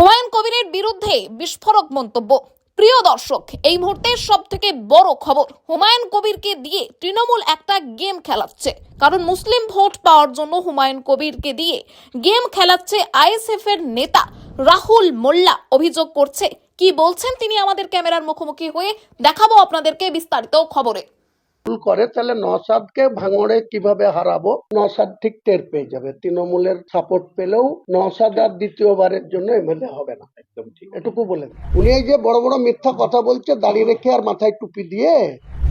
হুমায়ুন কবিরের বিরুদ্ধে বিস্ফোরক মন্তব্য। প্রিয় দর্শক, এই মুহূর্তে সব থেকে বড় খবর, হুমায়ুন কবিরকে দিয়ে তৃণমূল একটা গেম খেলাচ্ছে। কারণ মুসলিম ভোট পাওয়ার জন্য হুমায়ুন কবিরকে দিয়ে গেম খেলাচ্ছে আইএসএফ এর নেতা রাহুল মোল্লা। অভিযোগ করছে, কি বলছেন তিনি আমাদের ক্যামেরার মুখোমুখি হয়ে? দেখাবো আপনাদেরকে বিস্তারিত খবরে। ভুল করে তাহলে নসাদকে ভাঙড়ে কীভাবে হারাবো? নসাদ ঠিক টের পেয়ে যাবে। তৃণমূলের সাপোর্ট পেলেও নসাদ আর দ্বিতীয়বারের জন্য এমএলএ হবে না। একদম ঠিক। এটুকু বলে উনি এই যে বড় বড় মিথ্যা কথা বলছে দাঁড়িয়ে রেখে আর মাথায় টুপি দিয়ে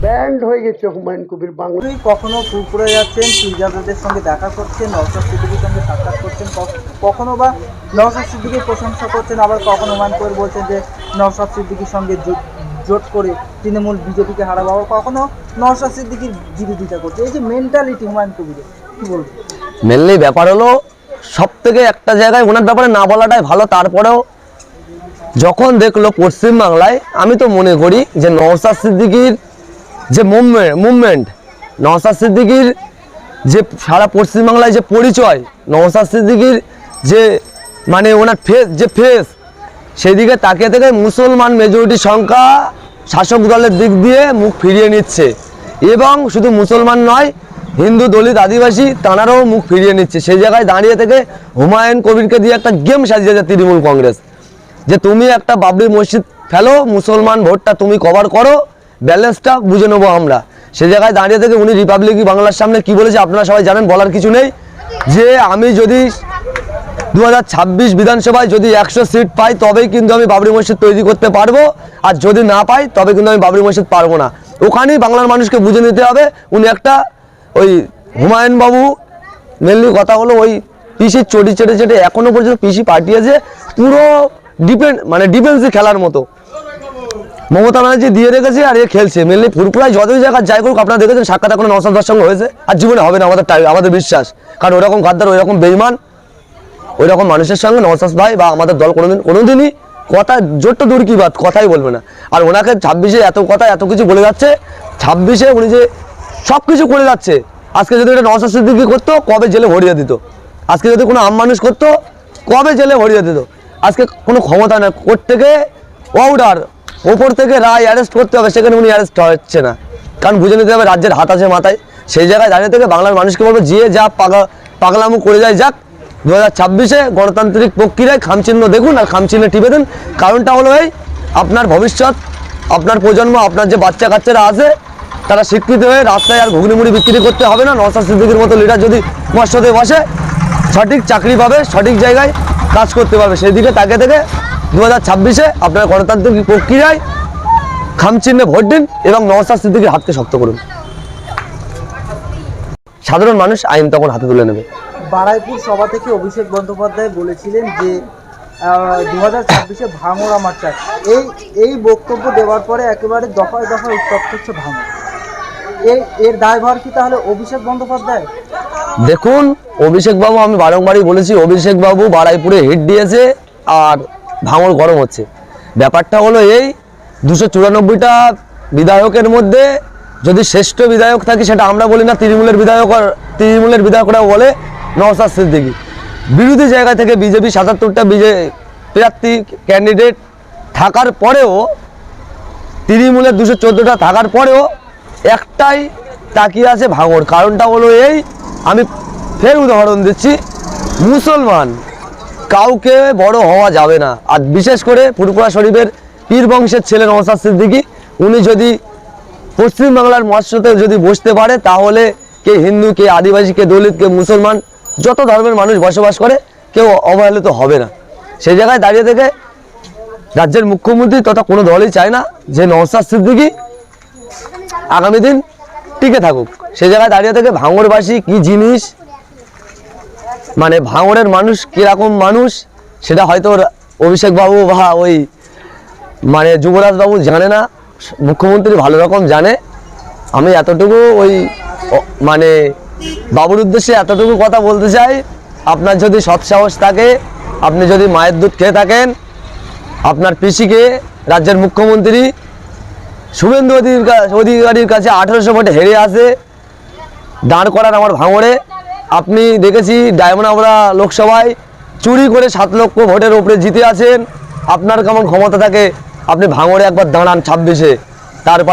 ব্যান্ড হয়ে গেছে হুমায়ুন কবির বাংলা। কখনো পুকুরে যাচ্ছেন পিজাদের সঙ্গে দেখা করছেন নওশাদ সিদ্দিকির সঙ্গে সাক্ষাৎ করছেন কখনো বা নওশাদ সিদ্দিকির প্রশংসা করছেন আবার কখনো হুমায়ুন করে বলছেন যে নওশাদ সিদ্দিকির সঙ্গে জোট- করে তৃণমূল বিজেপিকে হারাবো, আবার কখনো নওশাদ সিদ্দিকির বিরোধিতা করছে। এই যে মেন্টালিটি হুমায়ুন কবিরের, কি বলব মেনলি ব্যাপার হলো সব থেকে একটা জায়গায় ওনার ব্যাপারে না বলাটাই ভালো, তারপরেও যখন দেখল পশ্চিমবাংলায়, আমি তো মনে করি যে নওসাদ সিদ্দিকির যে মুভমেন্ট মুভমেন্ট নওসাদ সিদ্দিকির যে সারা পশ্চিমবাংলায় যে পরিচয় নওসাদ সিদ্দিকির যে মানে ওনার ফেস যে ফেস সেদিকে তাকিয়ে থেকে মুসলমান মেজরিটি সংখ্যা শাসক দলের দিক দিয়ে মুখ ফিরিয়ে নিচ্ছে। এবং শুধু মুসলমান নয়, হিন্দু দলিত আদিবাসী তাঁরাও মুখ ফিরিয়ে নিচ্ছে। সেই জায়গায় দাঁড়িয়ে থেকে হুমায়ুন কবিরকে দিয়ে একটা গেম সাজিয়েছে তৃণমূল কংগ্রেস। যে তুমি একটা বাবরি মসজিদ ফেলো, মুসলমান ভোটটা তুমি কভার করো, ব্যালেন্সটা বুঝে নেব আমরা। সে জায়গায় দাঁড়িয়ে থেকে উনি রিপাবলিক বাংলার সামনে কি বলেছে আপনারা সবাই জানেন, বলার কিছু নেই। যে আমি যদি দু হাজার ছাব্বিশ বিধানসভায় যদি একশো সিট পাই, তবেই কিন্তু আমি বাবরি মসজিদ তৈরি করতে পারব। আর যদি না পাই, তবে কিন্তু আমি বাবরি মসজিদ পারব না। ওখানেই বাংলার মানুষকে বুঝে নিতে হবে, উনি একটা ওই হুমায়ুন বাবু মেনলি কথা হলো ওই পিসির চটি চেটে চেটে এখনও পর্যন্ত পিসি পাঠিয়েছে, পুরো ডিপেন্ড মানে ডিফেন্সে খেলার মতো। মমতা ব্যানার্জি দিয়ে রেখেছে আর এ খেলছে। মেনলি ফুরপুরায় যতই জায়গা যাই করুক, আপনারা দেখেছেন সাক্ষাৎ এখনও নসাদার সঙ্গে হয়েছে, আর জীবনে হবে না আমাদের টাই- আমাদের বিশ্বাস। কারণ ওরকম গাদ্দার ওইরকম বেইমান ওই রকম মানুষের সঙ্গে নওসাদ ভাই বা আমাদের দল কোনোদিন, কোনোদিনই কথা জোট্ট দূর কি বাত, কথাই বলবে না। আর ওনাকে ছাব্বিশে এত কথা, এত কিছু বলে যাচ্ছে, ছাব্বিশে উনি যে সব কিছু করে যাচ্ছে, আজকে যদি এটা নওসাদ সিদ্দিকি করতো, কবে জেলে ভরিয়ে দিত? আজকে যদি কোনো আম মানুষ করতো, কবে জেলে ভরিয়ে দিত? আজকে কোনো ক্ষমতা নেই কোর্ট থেকে অর্ডার ওপর থেকে রায় অ্যারেস্ট করতে হবে, সেখানে উনি অ্যারেস্ট হচ্ছে না। কারণ বুঝে নিতে হবে, রাজ্যের হাত আছে মাথায়, সেই জায়গায় দাঁড়িয়ে থেকে বাংলার মানুষকে বলব, যে যা পাগা পাগলামো করে যায়, যাক দু হাজার ছাব্বিশে গণতান্ত্রিক প্রক্রিয়ায় খামচিহ্ন দেখুন আর খামচিহ্নে টিপে দিন। কারণটা হলো এই, আপনার ভবিষ্যৎ, আপনার প্রজন্ম, আপনার যে বাচ্চা কাচ্চারা আছে, তারা স্বীকৃত হয়ে রাস্তায় আর ঘুগনি মুড়ি বিক্রি করতে হবে না। নসাদ সিদ্দিকের মতো লিডার যদি মর্ষদে বসে, সঠিক চাকরি পাবে, সঠিক জায়গায় কাজ করতে পারবে। সেই দিকে তাকে থেকে দু হাজার ছাব্বিশে আপনার গণতান্ত্রিক প্রক্রিয়ায় খামচিহ্নে ভোট দিন এবং নওসাদ সিদ্দিকির হাতকে শক্ত করুন। সাধারণ মানুষ আইন তখন হাতে তুলে নেবে। বারাইপুর সভা থেকে অভিষেক বন্দ্যোপাধ্যায় বলেছিলেন যে দু হাজার ছাব্বিশে ভাঙর আমার চাই। এই এই বক্তব্য দেওয়ার পরে একেবারে দফায় দফায় উত্তপ্ত হচ্ছে ভাঙর এই এর দায়ভার কি তাহলে অভিষেক বন্দ্যোপাধ্যায়? দেখুন, অভিষেক বাবু, আমি বারংবারই বলেছি, অভিষেক বাবু বাড়াইপুরে হিট দিয়েছে আর ভাঙর গরম হচ্ছে। ব্যাপারটা হলো এই, দুশো চুরানব্বইটা বিধায়কের মধ্যে যদি শ্রেষ্ঠ বিধায়ক থাকে, সেটা আমরা বলি না, তৃণমূলের বিধায়ক তৃণমূলের বিধায়করা বলে নওসাদ সিদ্দিকি। বিরোধী জায়গা থেকে বিজেপি সাতাত্তরটা বিজে প্রার্থী ক্যান্ডিডেট থাকার পরেও, তৃণমূলের দুশো চোদ্দোটা থাকার পরেও একটাই তাকিয়ে আছে ভাঙর কারণটা হলো এই, আমি ফের উদাহরণ দিচ্ছি, মুসলমান কাউকে বড় হওয়া যাবে না। আর বিশেষ করে ফুরপুরা শরীফের পীর বংশের ছেলে নওসাদ সিদ্দিকি, উনি যদি পশ্চিমবাংলার মৎস্যতে যদি বসতে পারে, তাহলে কে হিন্দু, কে আদিবাসী, কে দলিত, কে মুসলমান যত ধর্মের মানুষ বসবাস করে, কেউ অবহেলিত হবে না। সেই জায়গায় দাঁড়িয়ে থেকে রাজ্যের মুখ্যমন্ত্রী তথা কোনো দলই চায় না যে নওসাদ সিদ্দিকি আগামী দিন টিকে থাকুক। সে জায়গায় দাঁড়িয়ে থেকে ভাঙরবাসী কি জিনিস? মানে ভাঙরের মানুষ কীরকম মানুষ? সেটা হয়তো অভিষেক বাবু বা ওই মানে যুবরাজ বাবু জানে না। মুখ্যমন্ত্রী ভালো রকম জানে। আমি এতটুকু ওই মানে বাবুর উদ্দেশ্যে এতটুকু কথা বলতে চাই। আপনার যদি সৎ সাহস থাকে, আপনি যদি মায়ের দুধ খেয়ে থাকেন, আপনার পিসিকে রাজ্যের মুখ্যমন্ত্রী শুভেন্দু অধিকারীর কাছে আঠেরোশো ভোটে হেরে আসে দাঁড় করান আমার ভাঙড়ে। আপনি দেখেছি ডায়মন্ড আমরা লোকসভায় চুরি করে সাত লক্ষ ভোটের উপরে জিতে আছেন। আপনার কেমন ক্ষমতা থাকে? আপনি ভাঙড়ে একবার দাঁড়ান ছাব্বিশে। তারপর